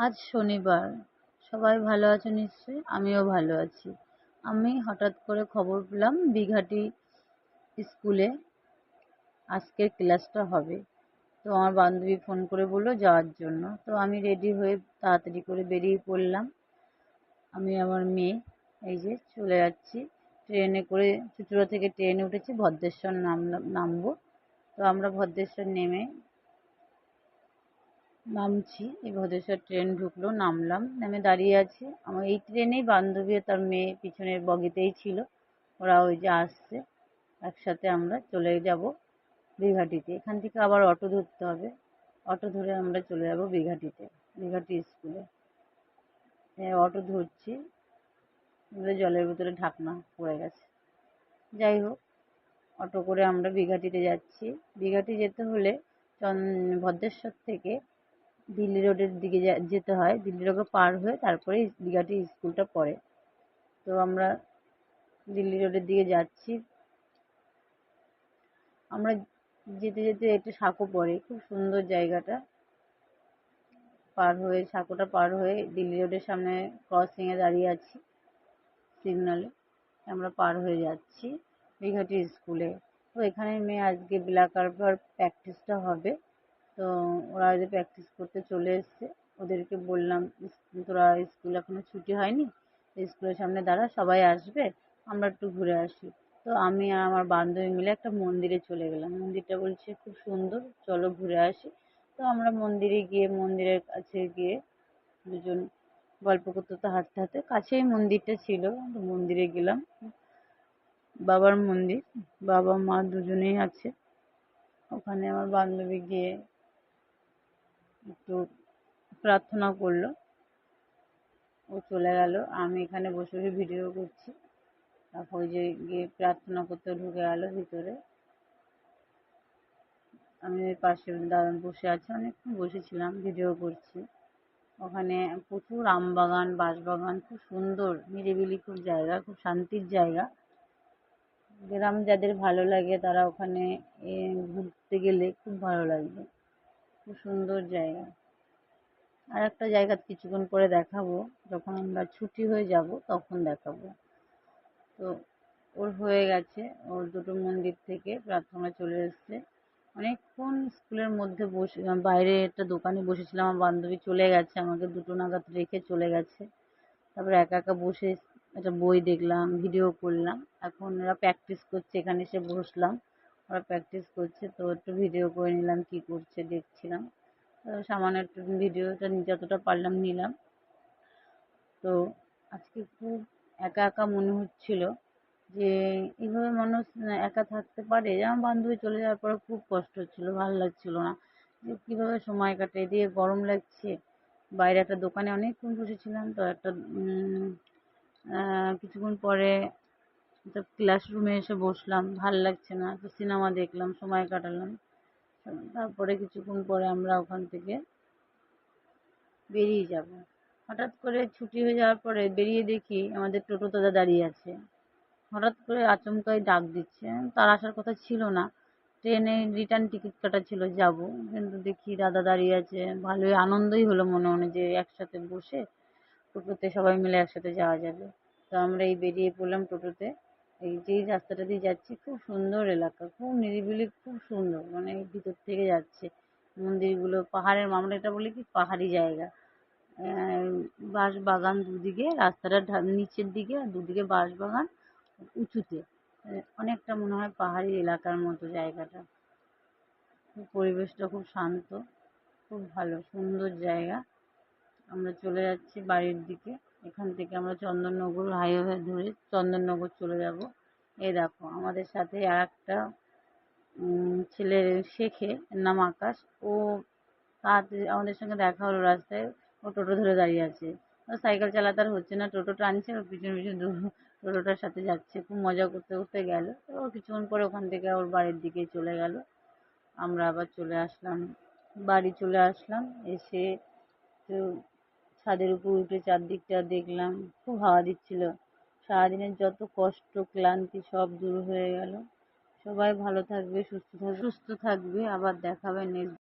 আজ শনিবার। সবাই ভালো আছে নিশ্চয়ই? আমিও ভালো আছি। আমি হঠাৎ করে খবর পেলাম দীঘাটি স্কুলে আজকের ক্লাসটা হবে। তো আমার বান্ধবী ফোন করে বলল যাওয়ার জন্য। তো আমি রেডি হয়ে তাড়াতাড়ি করে বেরিয়ে পড়লাম। আমি আমার মেয়ে, এই যে চলে যাচ্ছি। ট্রেনে করে চুচুড়া থেকে ট্রেনে উঠেছি, ভদ্রেশ্বর নামলাম নামবো। তো আমরা ভদ্রেশ্বর নেমে নামছি এই ভদ্রেশ্বর ট্রেন ঢুকলো, নামলাম, নেমে দাঁড়িয়ে আছি। আমার এই ট্রেনেই বান্ধবী আর তার মেয়ে পিছনের বগিতেই ছিল। ওরা ওই যে আসছে, একসাথে আমরা চলে যাব দীঘাটিতে এখান থেকে আবার অটো ধরতে হবে। অটো ধরে আমরা চলে যাব দীঘাটিতে দীঘাটি স্কুলে হ্যাঁ অটো ধরছি জলের ভিতরে ঢাকনা পড়ে গেছে। যাই হোক, অটো করে আমরা দীঘাটিতে যাচ্ছি। দীঘাটি যেতে হলে ভদ্রেশ্বর থেকে দিল্লি রোডের দিকে যেতে হয়। দিল্লি রোড পার হয়ে তারপরে দীঘাটি স্কুলটা পড়ে। তো আমরা দিল্লি রোডের দিকে যাচ্ছি। আমরা যেতে যেতে একটু সাঁকো পড়ে। খুব সুন্দর জায়গাটা। পার হয়ে, সাঁকোটা পার হয়ে দিল্লি রোডের সামনে ক্রসিংয়ে দাঁড়িয়ে আছি সিগনালে আমরা পার হয়ে যাচ্ছি দীঘাটি স্কুলে। তো এখানে মেয়ে আজকে ব্ল্যাক আর্ভার প্র্যাকটিসটা হবে। তো ওরা যে প্র্যাকটিস করতে চলে এসছে। ওদেরকে বললাম তোরা স্কুল এখনও ছুটি হয়নি? স্কুলের সামনে দাঁড়া, সবাই আসবে, আমরা একটু ঘুরে আসি। তো আমি আর আমার বান্ধবী মিলে একটা মন্দিরে চলে গেলাম। মন্দিরটা বলছে খুব সুন্দর, চলো ঘুরে আসি। তো আমরা মন্দিরে গিয়ে, মন্দিরের কাছে গিয়ে দুজন গল্প করতে তো হাঁটতে হাঁটতে কাছেই মন্দিরটা ছিল মন্দিরে গেলাম। বাবার মন্দির, বাবা মা দুজনেই আছে। ওখানে আমার বান্ধবী গিয়ে একটু প্রার্থনা করল। ও চলে গেল। আমি এখানে বসে বসে ভিডিও করছি। তারপর ওই যে গিয়ে প্রার্থনা করতে ঢুকে গেল ভিতরে। আমি ওই পাশে দাঁড়ান বসে আছি। অনেকক্ষণ বসেছিলাম ভিডিও করছি। ওখানে প্রচুর আম বাগান বাঁশবাগান, খুব সুন্দর, নিরিবিলি, খুব জায়গা, খুব শান্তির জায়গা। গ্রাম যাদের ভালো লাগে তারা ওখানে ঘুরতে গেলে খুব ভালো লাগবে। খুব সুন্দর জায়গা। আর একটা জায়গা কিছুক্ষণ পরে দেখাবো। যখন আমরা ছুটি হয়ে যাব, তখন দেখাবো। তো ওর হয়ে গেছে। ওর দুটো মন্দির থেকে প্রার্থনা চলে এসছে। অনেকক্ষণ স্কুলের মধ্যে বসে, বাইরে একটা দোকানে বসেছিলাম। আমার বান্ধবী চলে গেছে। আমাকে দুটো নাগাদ রেখে চলে গেছে। তারপরে একা একা বসে একটা বই দেখলাম, ভিডিও করলাম। এখন ওরা প্র্যাকটিস করছে। এখানে এসে বসলাম। ওরা প্র্যাকটিস করছে, তো একটু ভিডিও করে নিলাম কী করছে, দেখছিলাম। সামান্য একটু ভিডিওটা যতটা পারলাম নিলাম। তো আজকে খুব একা একা মনে হচ্ছিল যে এইভাবে মানুষ একা থাকতে পারে যেমন বান্ধবী চলে যাওয়ার পরে খুব কষ্ট হচ্ছিল, ভালো লাগছিল না। যে কীভাবে সময় কাটে এদিকে গরম লাগছে। বাইরে একটা দোকানে অনেকক্ষণ বসেছিলাম, তো একটা কিছুক্ষণ পরে একটা ক্লাসরুমে এসে বসলাম, ভালো লাগছে না, তো সিনেমা দেখলাম, সময় কাটালাম। তারপরে কিছুক্ষণ পরে আমরা ওখান থেকে বেরিয়ে যাব। হঠাৎ করে ছুটি হয়ে যাওয়ার পরে বেরিয়ে দেখি আমাদের টোটো দাদা দাঁড়িয়ে আছে। হঠাৎ করে আচমকাই ডাক দিচ্ছে। তার আসার কথা ছিল না। ট্রেনে রিটার্ন টিকিট কাটা ছিল, যাব। কিন্তু দেখি দাদা দাঁড়িয়ে আছে। ভালোই আনন্দই হলো মনে মনে যে একসাথে বসে টোটোতে সবাই মিলে একসাথে যাওয়া যাবে। তো আমরা এই বেরিয়ে পড়লাম টোটোতে। এই যেই রাস্তাটা দিয়ে যাচ্ছি, খুব সুন্দর এলাকা, খুব নিরিবিলি, খুব সুন্দর। মানে ভিতর থেকে যাচ্ছে। মন্দিরগুলো, পাহাড়ের আমরা এটা বলি কি? পাহাড়ি জায়গা। বাঁশ বাগান দুদিকে, রাস্তাটা নিচের দিকে আর দুদিকে বাঁশ বাগান উঁচুতে। অনেকটা মনে হয় পাহাড়ি এলাকার মতো জায়গাটা। পরিবেশটা খুব শান্ত, খুব ভালো, সুন্দর জায়গা। আমরা চলে যাচ্ছি বাড়ির দিকে। এখান থেকে আমরা চন্দননগর হাইওয়ে ধরে চন্দননগর চলে যাব। এই দেখো, আমাদের সাথে আর একটা ছেলে শেখে নাম আকাশ। ও তাড়াতাড়ি আমাদের সঙ্গে দেখা হলো রাস্তায়। ও টোটো ধরে দাঁড়িয়ে আছে। ও সাইকেল চালাতে আর হচ্ছে না, টোটো টানছে ওর পিছন পিছন টোটোটার সাথে যাচ্ছে। খুব মজা করতে করতে গেল। ও কিছুক্ষণ পরে ওখান থেকে ওর বাড়ির দিকে চলে গেল। আমরা আবার চলে আসলাম। বাড়ি চলে আসলাম। এসে ছাদের উপর উঠে চারদিকটা দেখলাম। খুব হাওয়া দিচ্ছিল। সারাদিনের যত কষ্ট, ক্লান্তি সব দূর হয়ে গেল। সবাই ভালো থাকবে, সুস্থ থাকবে সুস্থ থাকবে, আবার দেখাবে নেক্সট